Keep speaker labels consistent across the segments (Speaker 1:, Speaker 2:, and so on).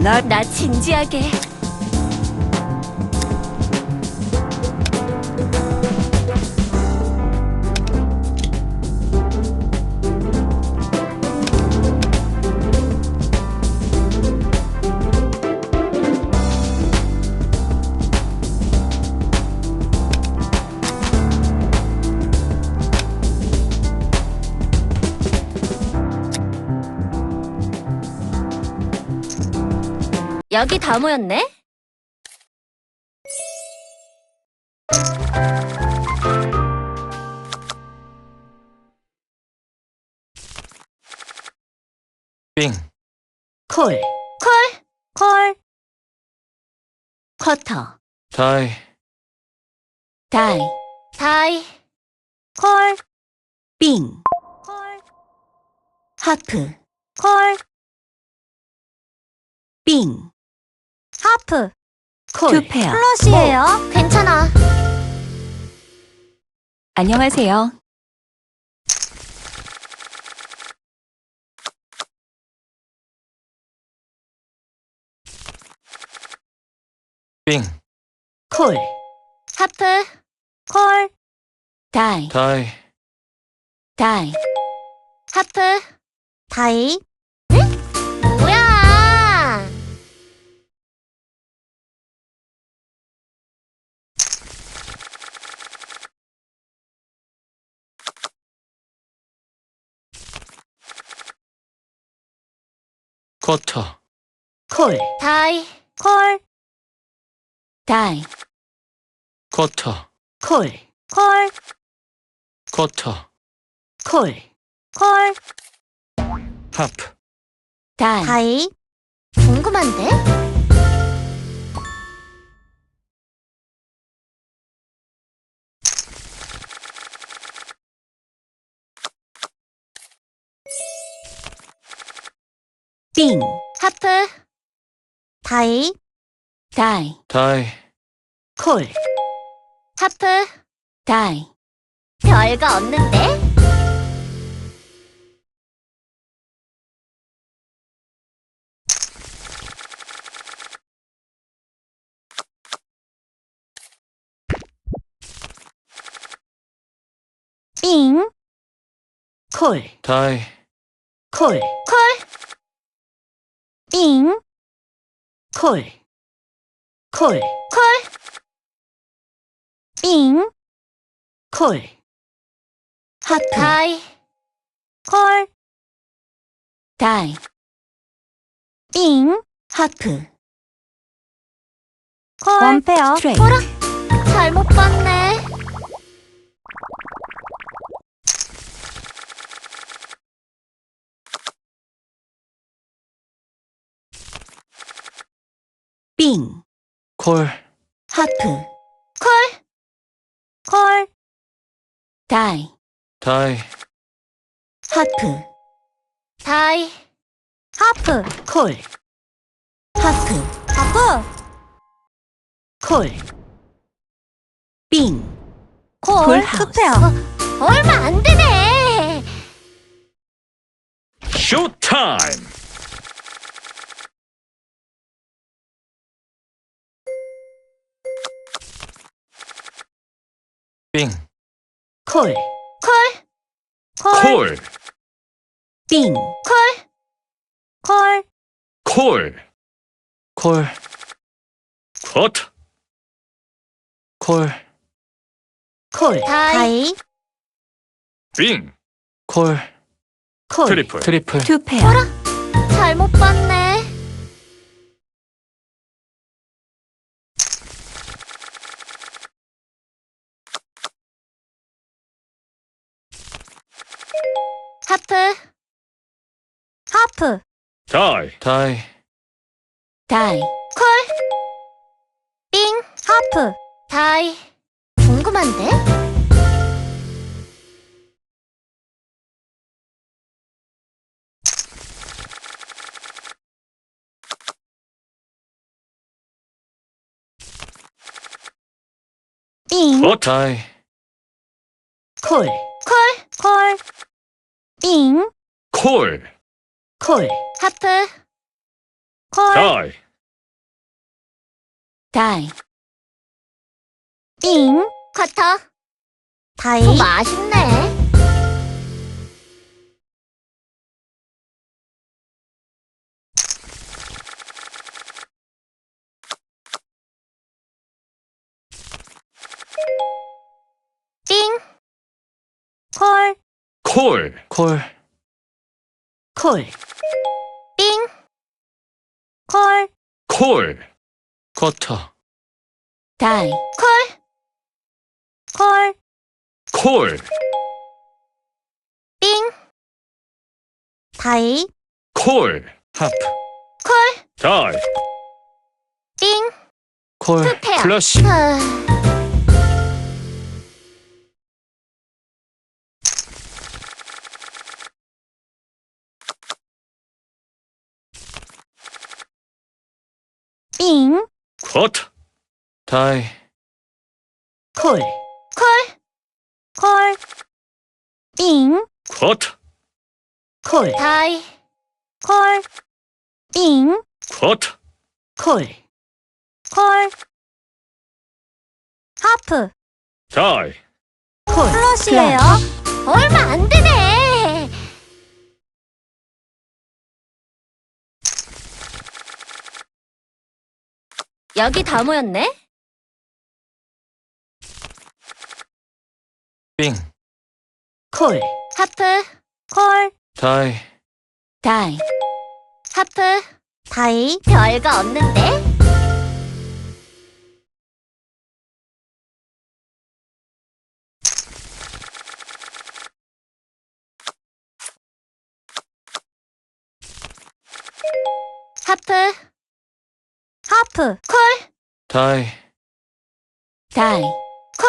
Speaker 1: 나
Speaker 2: 나 진지하게. 여기 다 모였네?
Speaker 3: 빙,
Speaker 1: 콜,
Speaker 2: 콜,
Speaker 1: 콜,
Speaker 2: 쿼터,
Speaker 3: 다이,
Speaker 1: 다이,
Speaker 2: 다이,
Speaker 1: 콜, 빙, 콜, 하프, 콜, 빙, 하프, 콜,
Speaker 2: 두
Speaker 1: 페어,
Speaker 2: 플롯이에요. 괜찮아.
Speaker 1: 안녕하세요.
Speaker 3: 빙,
Speaker 1: 콜,
Speaker 2: 하프,
Speaker 1: 콜, 다이,
Speaker 3: 다이,
Speaker 1: 다이,
Speaker 2: 하프,
Speaker 1: 다이,
Speaker 3: 쿼터,
Speaker 1: 콜,
Speaker 2: 다이,
Speaker 1: 콜, 다이,
Speaker 3: 쿼터,
Speaker 1: 콜, 콜,
Speaker 3: 쿼터,
Speaker 1: 콜, 콜,
Speaker 3: 하프,
Speaker 1: 다이,
Speaker 2: 다이. 궁금한데?
Speaker 1: 빙,
Speaker 2: 하프, 다이,
Speaker 1: 다이,
Speaker 3: 다이,
Speaker 1: 콜,
Speaker 2: 하프.
Speaker 1: 다이,
Speaker 2: 별거 없는데? 빙,
Speaker 1: 콜,
Speaker 3: 다이,
Speaker 1: 콜,
Speaker 2: 콜, 빙,
Speaker 1: 콜, 콜,
Speaker 2: 콜, 빙,
Speaker 1: 콜, 하프,
Speaker 2: 다이,
Speaker 1: 콜, 다이,
Speaker 2: 빙,
Speaker 1: 하프,
Speaker 2: 콜.
Speaker 1: 원페어, 스트레이트,
Speaker 2: 어라? 잘못 봤네.
Speaker 1: 빙,
Speaker 3: 콜,
Speaker 1: 하프,
Speaker 2: 콜,
Speaker 1: 콜, 다이,
Speaker 3: 다이,
Speaker 1: 하프,
Speaker 2: 다이,
Speaker 1: 하프, 콜, 하프,
Speaker 2: 하프,
Speaker 1: 콜, 빙,
Speaker 2: 콜,
Speaker 1: 풀하우스.
Speaker 2: 투페어. 얼마 안 되네.
Speaker 3: 쇼타임! 빙,
Speaker 1: 콜,
Speaker 2: 콜, 콜,
Speaker 3: 콜,
Speaker 1: 빙,
Speaker 2: 콜,
Speaker 1: 콜,
Speaker 3: 콜, 콜, 쿼터, 콜,
Speaker 1: 콜,
Speaker 2: 다이,
Speaker 3: 빙, 콜,
Speaker 1: 콜,
Speaker 3: 트리플, 트리플,
Speaker 1: 투 페어,
Speaker 2: 잘못 봤네. 하프, 하프,
Speaker 3: 다이, 다이,
Speaker 1: 다이,
Speaker 2: 콜, 빙, 하프, 다이. 궁금한데? 빙,
Speaker 3: 쿼터, 다이,
Speaker 1: 콜,
Speaker 2: 콜, 콜, 빙,
Speaker 3: 콜,
Speaker 1: 콜,
Speaker 2: 하프, 콜,
Speaker 3: 다이.
Speaker 1: 다이.
Speaker 2: 빙, 커터, 다이, 맛있네. 콜.
Speaker 3: 콜, 콜.
Speaker 2: 빙, 콜,
Speaker 3: 콜. 쿼터.
Speaker 1: 다이.
Speaker 2: 콜, 콜,
Speaker 3: 콜.
Speaker 2: 빙, 다이,
Speaker 3: 콜. 하프
Speaker 2: 콜,
Speaker 3: 다이.
Speaker 2: 빙,
Speaker 3: 콜.
Speaker 2: 투페어.
Speaker 3: 플러시.
Speaker 2: 아,
Speaker 3: 쿼터 다이.
Speaker 1: 콜.
Speaker 2: 콜, 콜, 빙,
Speaker 3: 쿼터
Speaker 1: 콜.
Speaker 2: 다이, 콜, 빙,
Speaker 3: 쿼터
Speaker 1: 콜.
Speaker 2: 콜, 하프,
Speaker 3: 다이.
Speaker 1: 콜.
Speaker 2: 플러시예요. 얼마 안 되네. 여기 다 모였네.
Speaker 3: 빙.
Speaker 1: 콜.
Speaker 2: 하프, 콜,
Speaker 3: 다이.
Speaker 1: 다이.
Speaker 2: 하프, 다이. 별거 없는데. 하프, 하프, 콜,
Speaker 3: 다이.
Speaker 1: 다이.
Speaker 2: 콜,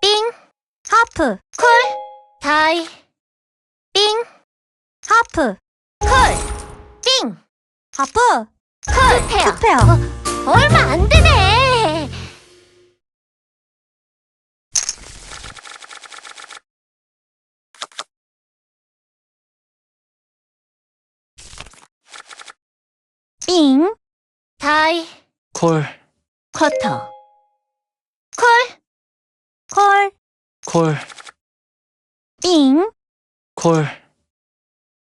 Speaker 2: 빙, 하프, 콜, 다이, 빙, 하프, 콜, 빙, 하프, 콜, 페어, 페어. 어, 얼마 안 되네. 빙, 다이,
Speaker 3: 콜.
Speaker 1: 쿼터.
Speaker 2: 콜, 콜,
Speaker 3: 콜,
Speaker 2: 빙,
Speaker 3: 콜,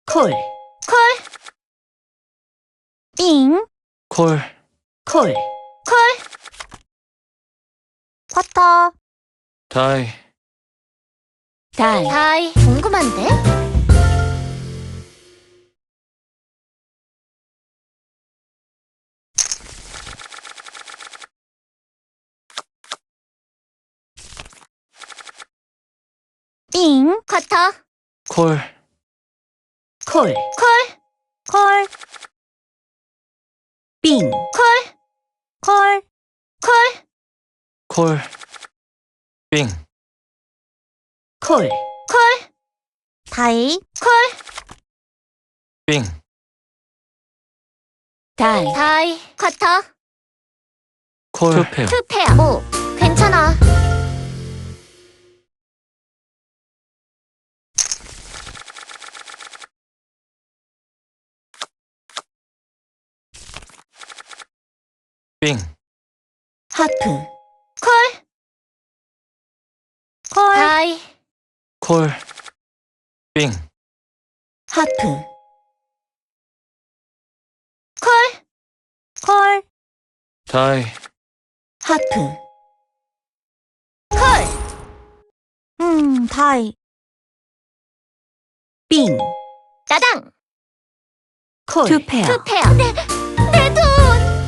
Speaker 1: 콜.
Speaker 2: 콜, 빙,
Speaker 3: 콜,
Speaker 1: 콜.
Speaker 2: 콜, 쿼터,
Speaker 3: 다이,
Speaker 1: 다이.
Speaker 2: 다이. 궁금한데? 빙, 쿼터,
Speaker 3: 콜,
Speaker 1: 콜.
Speaker 2: 콜, 콜,
Speaker 1: 빙.
Speaker 2: 콜, 콜, 콜,
Speaker 3: 콜, 빙,
Speaker 1: 콜.
Speaker 2: 콜, 다이, 콜,
Speaker 3: 빙,
Speaker 1: 다이.
Speaker 2: 다이, 쿼터,
Speaker 3: 콜, 투페어,
Speaker 2: 투페어. 오, 괜찮아.
Speaker 1: 하프
Speaker 2: 콜, 콜, 다이,
Speaker 3: 콜, 빙,
Speaker 1: 하프
Speaker 2: 콜, 콜,
Speaker 3: 다이,
Speaker 1: 하프
Speaker 2: 콜. 음, 다이.
Speaker 1: 빙.
Speaker 2: 따당.
Speaker 1: 콜. 투 페어.
Speaker 2: 투 페어. 내, 내 돈.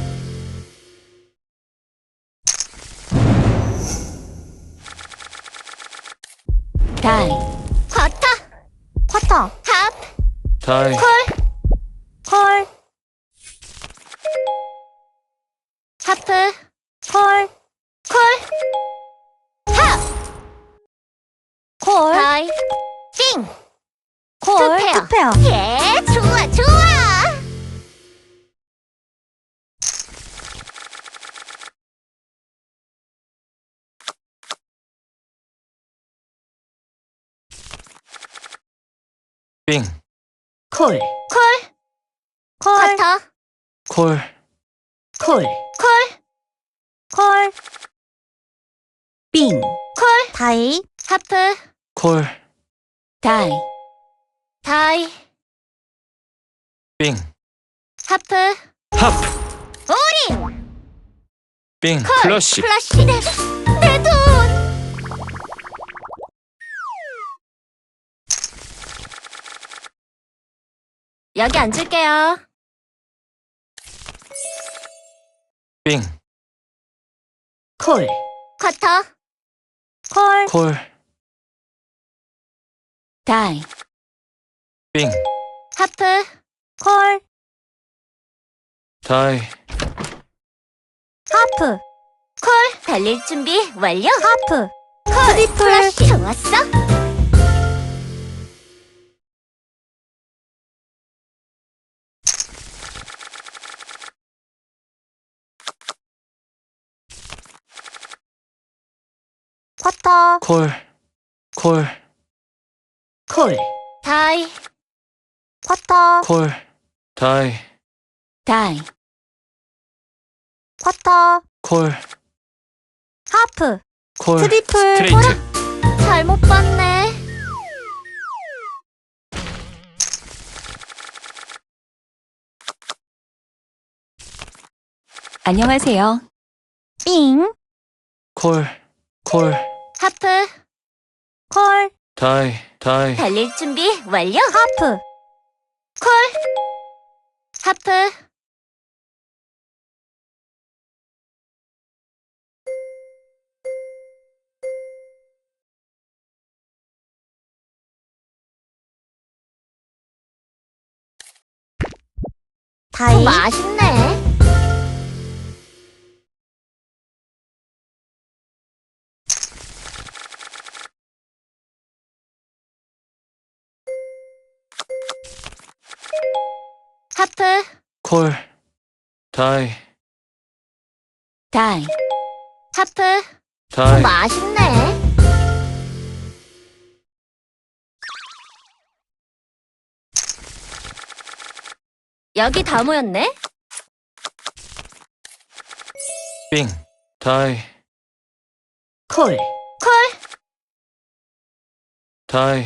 Speaker 1: 다이
Speaker 2: 쿼터. 쿼터. 합.
Speaker 3: 다이,
Speaker 2: 콜. 콜. 하프. 콜. 콜. 합. 콜. 다이. 띵. 콜. 투페어. 예, 좋아, 좋아.
Speaker 1: 콜.
Speaker 2: 콜. 콜. 쿼터.
Speaker 3: 콜,
Speaker 1: 콜,
Speaker 2: 콜,
Speaker 1: 콜, 빙,
Speaker 2: 콜, 다이, 하프,
Speaker 3: 콜,
Speaker 1: 다이,
Speaker 2: 다이,
Speaker 3: 빙,
Speaker 2: 하프,
Speaker 3: 하프,
Speaker 2: 오리,
Speaker 3: 빙,
Speaker 2: 콜,
Speaker 3: 플러시,
Speaker 2: 플러시. 내, 내 돈. 여기 앉을게요.
Speaker 3: 빙,
Speaker 1: 콜,
Speaker 2: 쿼터,
Speaker 1: 콜,
Speaker 3: 콜,
Speaker 1: 다이,
Speaker 3: 빙,
Speaker 2: 하프,
Speaker 1: 콜,
Speaker 3: 다이,
Speaker 1: 하프,
Speaker 2: 콜. 달릴 준비 완료.
Speaker 1: 하프,
Speaker 2: 콜,
Speaker 1: 트리플.
Speaker 2: 플러시. 좋았어.
Speaker 1: 쿼터,
Speaker 3: 콜, 콜,
Speaker 1: 콜,
Speaker 2: 다이,
Speaker 1: 쿼터,
Speaker 3: 콜, 다이,
Speaker 1: 다이, 쿼터,
Speaker 3: 콜,
Speaker 1: 하프,
Speaker 3: 콜,
Speaker 1: 트리플,
Speaker 3: 스트레이트,
Speaker 2: 잘못 봤네.
Speaker 1: 안녕하세요.
Speaker 2: 빙,
Speaker 3: 콜, 콜,
Speaker 2: 하프,
Speaker 1: 콜,
Speaker 3: 다이, 다이,
Speaker 2: 달릴 준비 완료.
Speaker 1: 하프,
Speaker 2: 콜, 하프,
Speaker 1: 다이,
Speaker 2: 맛있네. 하프,
Speaker 3: 콜, 다이,
Speaker 1: 다이,
Speaker 2: 하프,
Speaker 3: 다이,
Speaker 2: 맛있네. 여기 다 모였네.
Speaker 3: 빙, 다이,
Speaker 1: 콜,
Speaker 2: 콜,
Speaker 3: 다이,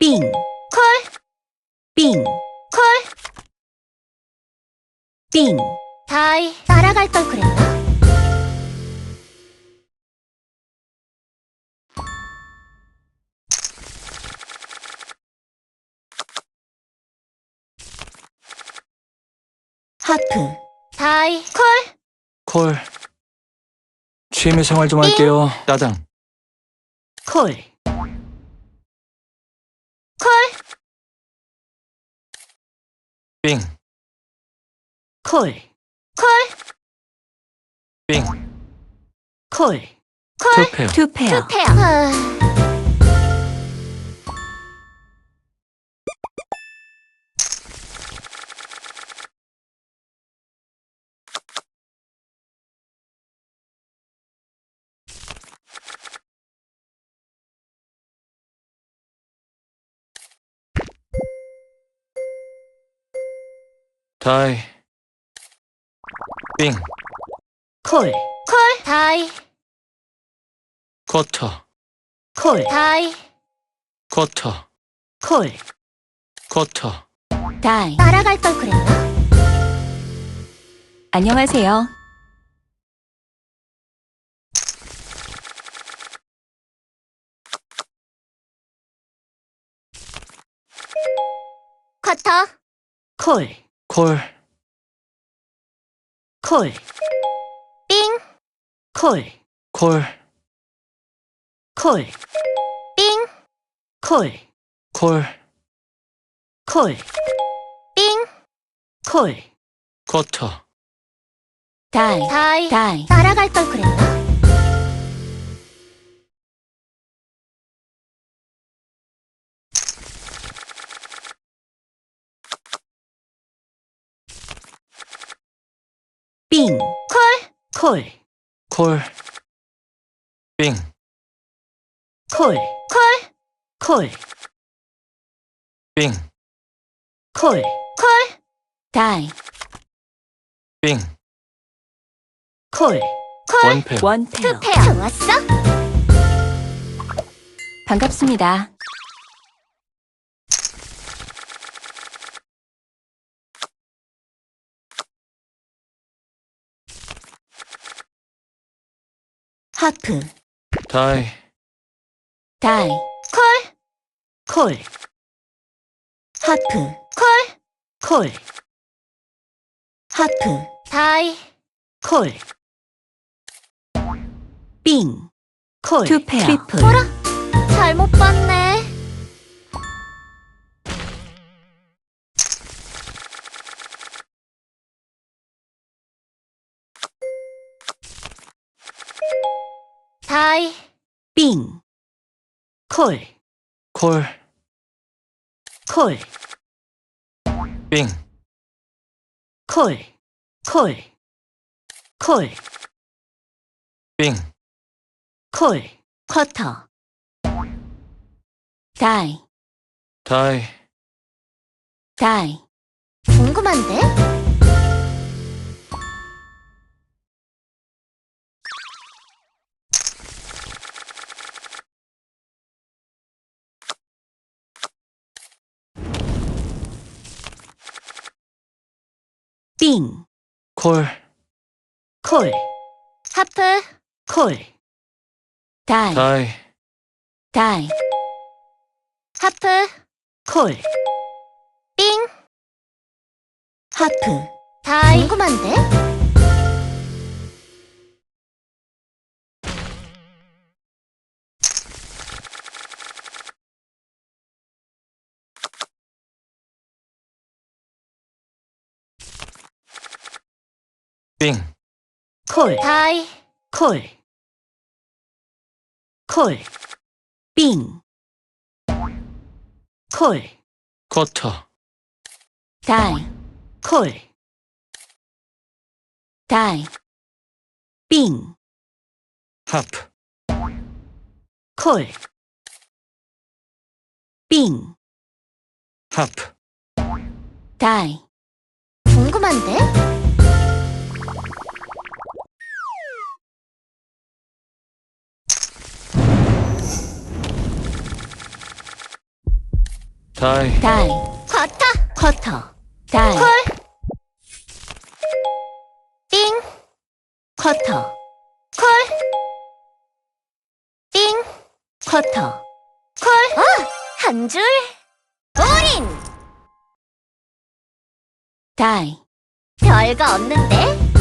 Speaker 1: 빙,
Speaker 2: 콜,
Speaker 1: 빙,
Speaker 2: 콜,
Speaker 1: 빙,
Speaker 2: 다이. 따라갈 걸 그랬나?
Speaker 1: 하프,
Speaker 2: 다이. 콜,
Speaker 3: 콜. 취미 생활 좀 할게요. 따당,
Speaker 1: 콜,
Speaker 2: 콜,
Speaker 3: 빙,
Speaker 2: 콜,
Speaker 1: 콜,
Speaker 3: 빙,
Speaker 1: 콜,
Speaker 2: 콜.
Speaker 3: 투 페어,
Speaker 1: 투 페어,
Speaker 2: 투 페어. 아,
Speaker 3: 다이, 빙,
Speaker 1: 콜,
Speaker 2: 콜, 다이,
Speaker 3: 쿼터,
Speaker 1: 콜,
Speaker 2: 다이.
Speaker 3: 쿼터,
Speaker 1: 콜,
Speaker 3: 쿼터,
Speaker 1: 다이.
Speaker 2: 따라갈 걸 그랬나?
Speaker 1: 안녕하세요.
Speaker 2: 쿼터,
Speaker 1: 콜,
Speaker 3: 콜,
Speaker 1: 콜,
Speaker 2: 빙,
Speaker 1: 콜,
Speaker 3: 콜,
Speaker 1: 콜,
Speaker 2: 빙,
Speaker 1: 콜,
Speaker 3: 콜,
Speaker 1: 콜,
Speaker 2: 빙,
Speaker 1: 콜,
Speaker 3: 쿼터,
Speaker 1: 다이,
Speaker 2: 다이.
Speaker 1: 다이.
Speaker 2: 따라갈 걸 그랬나?
Speaker 1: 빙,
Speaker 2: 콜,
Speaker 1: 콜,
Speaker 3: 콜, 빙,
Speaker 1: 콜,
Speaker 2: 콜,
Speaker 1: 콜,
Speaker 3: 빙,
Speaker 1: 콜,
Speaker 2: 콜,
Speaker 1: 다이,
Speaker 3: 빙,
Speaker 1: 콜,
Speaker 3: 원페어,
Speaker 1: 원페어.
Speaker 2: 투페어. 좋았어?
Speaker 1: 반갑습니다. 하프,
Speaker 3: 다이,
Speaker 1: 다이,
Speaker 2: 콜,
Speaker 1: 콜. 하프,
Speaker 2: 콜,
Speaker 1: 콜. 하프,
Speaker 2: 다이,
Speaker 1: 콜. 빙, 콜.
Speaker 4: 투페어.
Speaker 1: 트리플.
Speaker 2: 잘못 봤네.
Speaker 1: 콜,
Speaker 3: 콜,
Speaker 1: 콜,
Speaker 3: 빙,
Speaker 1: 콜, 콜, 콜,
Speaker 3: 빙,
Speaker 1: 콜. 쿼터. 다이,
Speaker 3: 다이,
Speaker 1: 다이.
Speaker 2: 궁금한데?
Speaker 1: 빙,
Speaker 3: 콜,
Speaker 1: 콜,
Speaker 2: 하프,
Speaker 1: 콜. 다이,
Speaker 3: 다이,
Speaker 1: 다이.
Speaker 2: 하프,
Speaker 1: 콜,
Speaker 2: 빙,
Speaker 1: 하프.
Speaker 2: 다이. 궁금한데?
Speaker 3: 빙,
Speaker 1: 콜,
Speaker 2: 다이,
Speaker 1: 콜. 콜. 빙. 콜.
Speaker 3: 쿼터,
Speaker 1: 다이. 콜. 다이. 빙.
Speaker 3: 하프,
Speaker 1: 콜. 빙.
Speaker 3: 하프,
Speaker 1: 다이.
Speaker 2: 궁금한데?
Speaker 3: 다이,
Speaker 1: 다이.
Speaker 2: 쿼터,
Speaker 1: 쿼터. 다이.
Speaker 2: 콜, 빙,
Speaker 1: 쿼터.
Speaker 2: 콜, 빙,
Speaker 1: 쿼터.
Speaker 2: 콜. 어, 한 줄. 올인!
Speaker 1: 다이.
Speaker 2: 별거 없는데?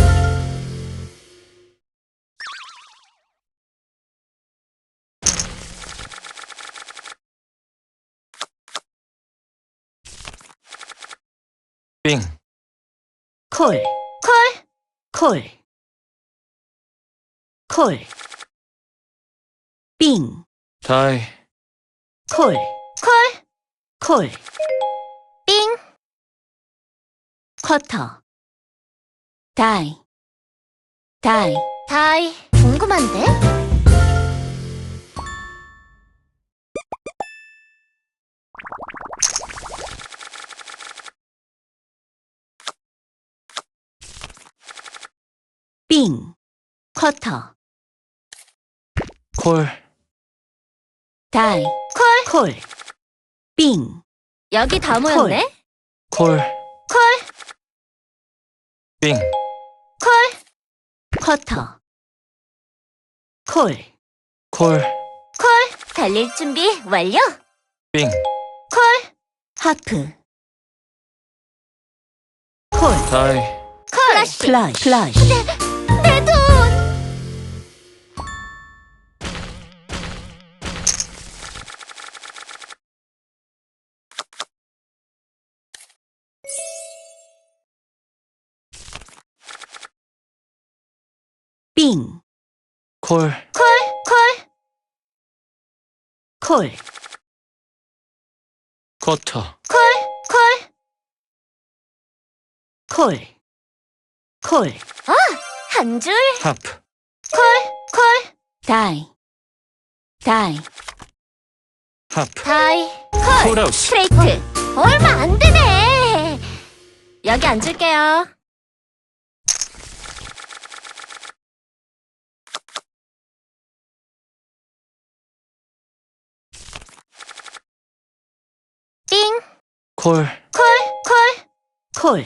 Speaker 3: 빙,
Speaker 1: 콜.
Speaker 2: 콜,
Speaker 1: 콜. 콜. 빙.
Speaker 3: 다이,
Speaker 1: 콜.
Speaker 2: 콜,
Speaker 1: 콜.
Speaker 2: 빙,
Speaker 1: 쿼터. 다이. 다이.
Speaker 2: 다이. 궁금한데?
Speaker 1: 빙. 쿼터.
Speaker 3: 콜,
Speaker 1: 다이.
Speaker 2: 콜,
Speaker 1: 콜. 빙.
Speaker 2: 여기 다 모였네?
Speaker 3: 콜,
Speaker 2: 콜,
Speaker 3: 빙,
Speaker 2: 콜,
Speaker 1: 쿼터. 콜.
Speaker 3: 콜,
Speaker 2: 콜. 달릴 준비 완료.
Speaker 3: 빙,
Speaker 2: 콜,
Speaker 1: 하프. 콜.
Speaker 3: 다이,
Speaker 2: 플러시.
Speaker 1: 플러시. 플러시. 빙.
Speaker 3: 콜,
Speaker 2: 콜, 콜,
Speaker 1: 콜.
Speaker 3: 쿼터,
Speaker 2: 콜, 콜.
Speaker 1: 콜. 콜.
Speaker 2: 한 줄.
Speaker 3: 하프,
Speaker 2: 콜, 콜,
Speaker 1: 다이. 다이.
Speaker 3: 하프,
Speaker 2: 다이. 콜.
Speaker 3: 콜아웃,
Speaker 2: 스트레이트. 얼마 안 되네. 여기 앉을게요.
Speaker 5: 콜,
Speaker 2: 콜, 콜,
Speaker 1: 콜,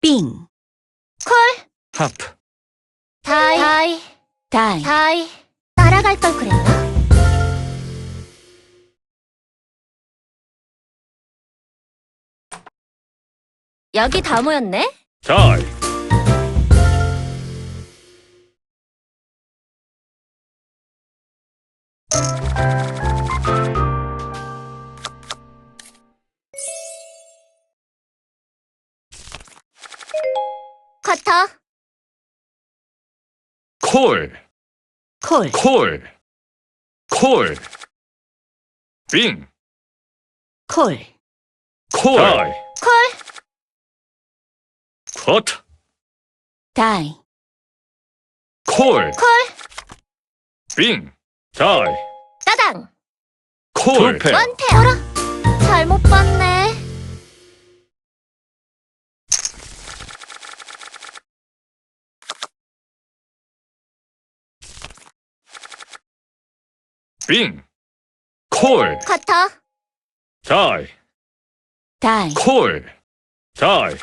Speaker 1: 빙,
Speaker 2: 콜.
Speaker 5: 하프,
Speaker 2: 다이, 다이,
Speaker 1: 다이,
Speaker 2: 다이. 따라갈 걸 그랬나? 여기 다 모였네?
Speaker 5: 다이,
Speaker 2: 커터,
Speaker 5: 콜,
Speaker 1: 콜,
Speaker 5: 콜, 콜, 빙,
Speaker 1: 콜,
Speaker 5: 콜, 다이,
Speaker 2: 콜,
Speaker 5: 컷,
Speaker 1: 다이,
Speaker 5: 콜,
Speaker 2: 콜,
Speaker 5: 빙, 다이,
Speaker 2: 따당.
Speaker 5: 콜,
Speaker 2: 원태. 어라? 잘못 봤네.
Speaker 5: 빙, 콜,
Speaker 2: 커터,
Speaker 5: 다이,
Speaker 1: 다이,
Speaker 5: 콜, 다이,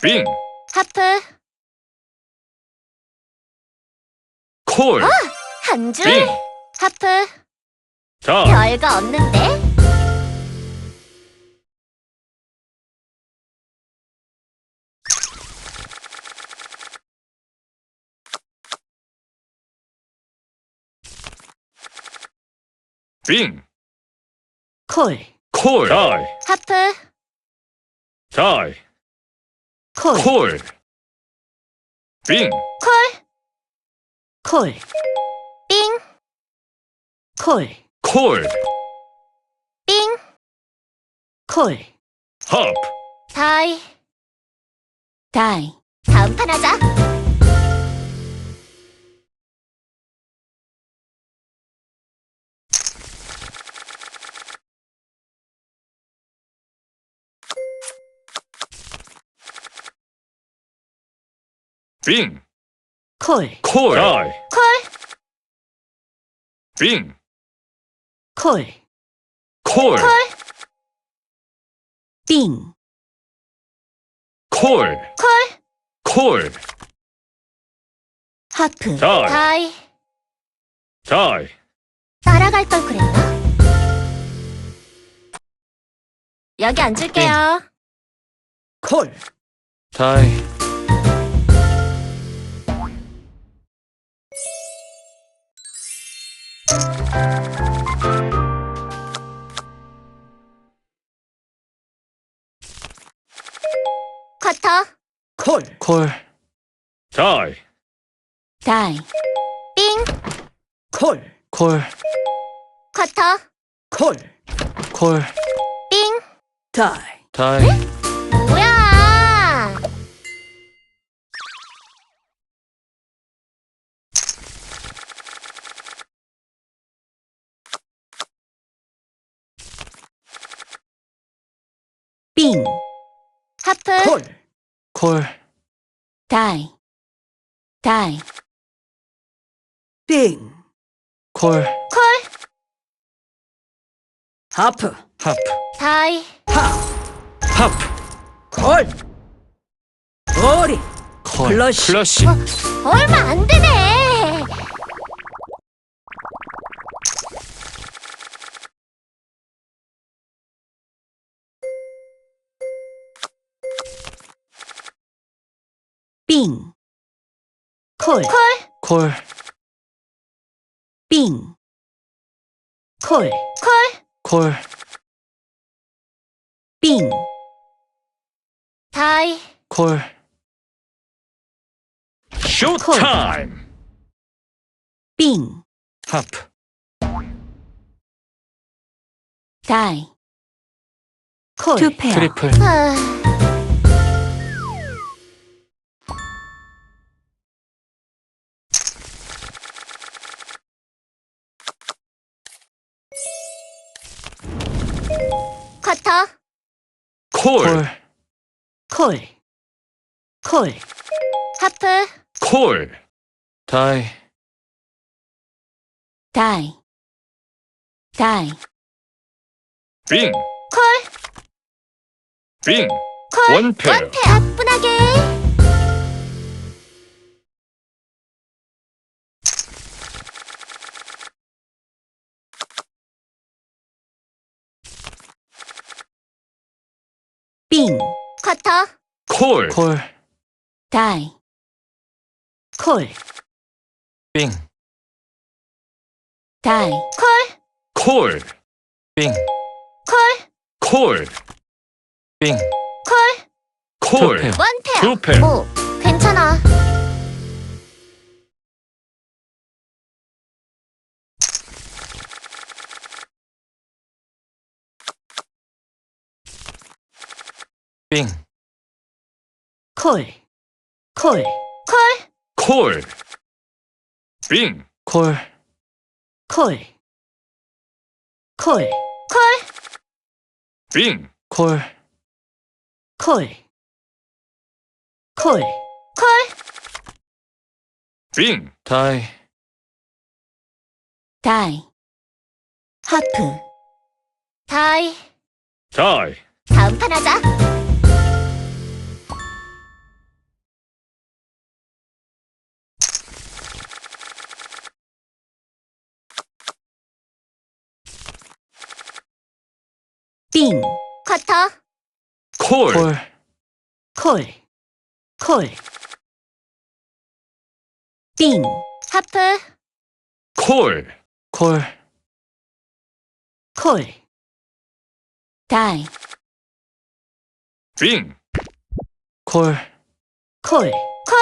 Speaker 5: 빙,
Speaker 2: 하프,
Speaker 5: 콜,
Speaker 2: 한 줄.
Speaker 5: 빙,
Speaker 2: 하프,
Speaker 5: 다이,
Speaker 2: 별거 없는데?
Speaker 5: 빙,
Speaker 1: 콜,
Speaker 5: 콜, 다이,
Speaker 2: 하프,
Speaker 5: 다이,
Speaker 1: 콜,
Speaker 5: 콜, 빙,
Speaker 2: 콜,
Speaker 1: 콜,
Speaker 2: 빙,
Speaker 1: 콜,
Speaker 5: 콜,
Speaker 2: 빙,
Speaker 1: 콜,
Speaker 5: 합,
Speaker 2: 다이.
Speaker 1: 다이,
Speaker 2: 다음 판 하자.
Speaker 5: 빙,
Speaker 1: 콜,
Speaker 5: 콜, 다이,
Speaker 2: 콜,
Speaker 5: 빙,
Speaker 1: 콜,
Speaker 5: 콜,
Speaker 2: 콜,
Speaker 1: 빙,
Speaker 5: 콜,
Speaker 2: 콜,
Speaker 5: 콜,
Speaker 1: 하프,
Speaker 5: 다이,
Speaker 2: 다이.
Speaker 5: 다이,
Speaker 2: 따라갈 걸 그랬나? 여기 앉을게요.
Speaker 1: 콜,
Speaker 5: 다이,
Speaker 1: 콜,
Speaker 5: 콜, 다이,
Speaker 1: 다이,
Speaker 2: 빙,
Speaker 1: 콜,
Speaker 5: 콜,
Speaker 2: 커터,
Speaker 1: 콜,
Speaker 5: 콜,
Speaker 2: 빙.
Speaker 1: 다이,
Speaker 5: 다이,
Speaker 2: 뭐야?
Speaker 1: 빙,
Speaker 2: 하프,
Speaker 1: 콜,
Speaker 5: 콜,
Speaker 1: 다이, 다이, 빙,
Speaker 5: 콜,
Speaker 2: 콜,
Speaker 1: 하프,
Speaker 5: 합,
Speaker 2: 다이.
Speaker 1: 하,
Speaker 5: 합,
Speaker 1: 콜, 오리,
Speaker 5: 콜,
Speaker 1: 플러시.
Speaker 5: 플러시,
Speaker 2: 얼마 안 되네.
Speaker 1: 빙, 콜,
Speaker 2: 콜,
Speaker 5: 콜,
Speaker 1: 빙, 콜,
Speaker 2: 콜,
Speaker 5: 콜,
Speaker 1: 빙,
Speaker 2: 다이.
Speaker 5: 콜, 쇼타임,
Speaker 1: 빙,
Speaker 5: 하프,
Speaker 1: 다이, 콜, 투 페어,
Speaker 5: 트리플,
Speaker 2: 아, 커터,
Speaker 5: 콜,
Speaker 1: 콜, 콜,
Speaker 2: 하프,
Speaker 5: 콜, 다이,
Speaker 1: 다이, 다이,
Speaker 5: 빙,
Speaker 2: 콜,
Speaker 5: 빙.
Speaker 2: 콜.
Speaker 5: 원페어.
Speaker 2: 원페어 가뿐하게 커터?
Speaker 5: 콜. 콜,
Speaker 1: 다이 콜.
Speaker 5: 빙,
Speaker 1: 다이
Speaker 2: 콜?
Speaker 5: 콜, 빙,
Speaker 2: 콜,
Speaker 5: 콜, 빙,
Speaker 2: 콜,
Speaker 5: 콜,
Speaker 2: 원페어
Speaker 5: 두 페어.
Speaker 2: 뭐 괜찮아.
Speaker 5: 빙,
Speaker 1: 콜. 콜.
Speaker 2: 콜?
Speaker 5: 콜, 빙, 콜,
Speaker 1: 콜. 콜.
Speaker 2: 콜,
Speaker 5: 빙, 콜,
Speaker 1: 콜. 콜.
Speaker 2: 콜,
Speaker 5: 빙, 다이,
Speaker 1: 다이. 하프.
Speaker 2: 다이.
Speaker 5: 다이,
Speaker 2: 다음 판 하자 커터?
Speaker 5: 콜,
Speaker 1: 콜. 콜. 빙
Speaker 2: 하프.
Speaker 5: 콜, 콜,
Speaker 1: 콜. 다이.
Speaker 5: 빙, 콜,
Speaker 1: 콜.
Speaker 2: 콜.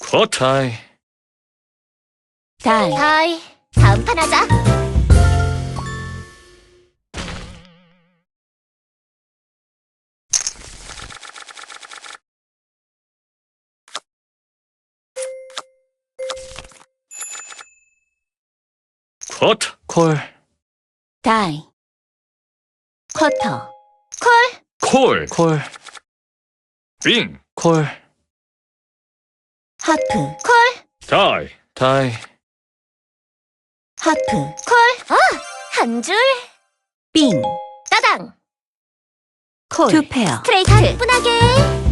Speaker 5: 컷, 다이,
Speaker 1: 다이.
Speaker 2: 다이. 다음 판 하자
Speaker 5: 컷, 콜,
Speaker 1: 다이. 쿼터.
Speaker 2: 콜?
Speaker 5: 콜, 콜, 빙, 콜,
Speaker 1: 하프.
Speaker 2: 콜,
Speaker 5: 다이, 다이,
Speaker 1: 하프.
Speaker 2: 콜, 아, 한 줄,
Speaker 1: 빙.
Speaker 2: 따당,
Speaker 1: 콜. 투 페어.
Speaker 2: 스트레이트, 가뿐하게,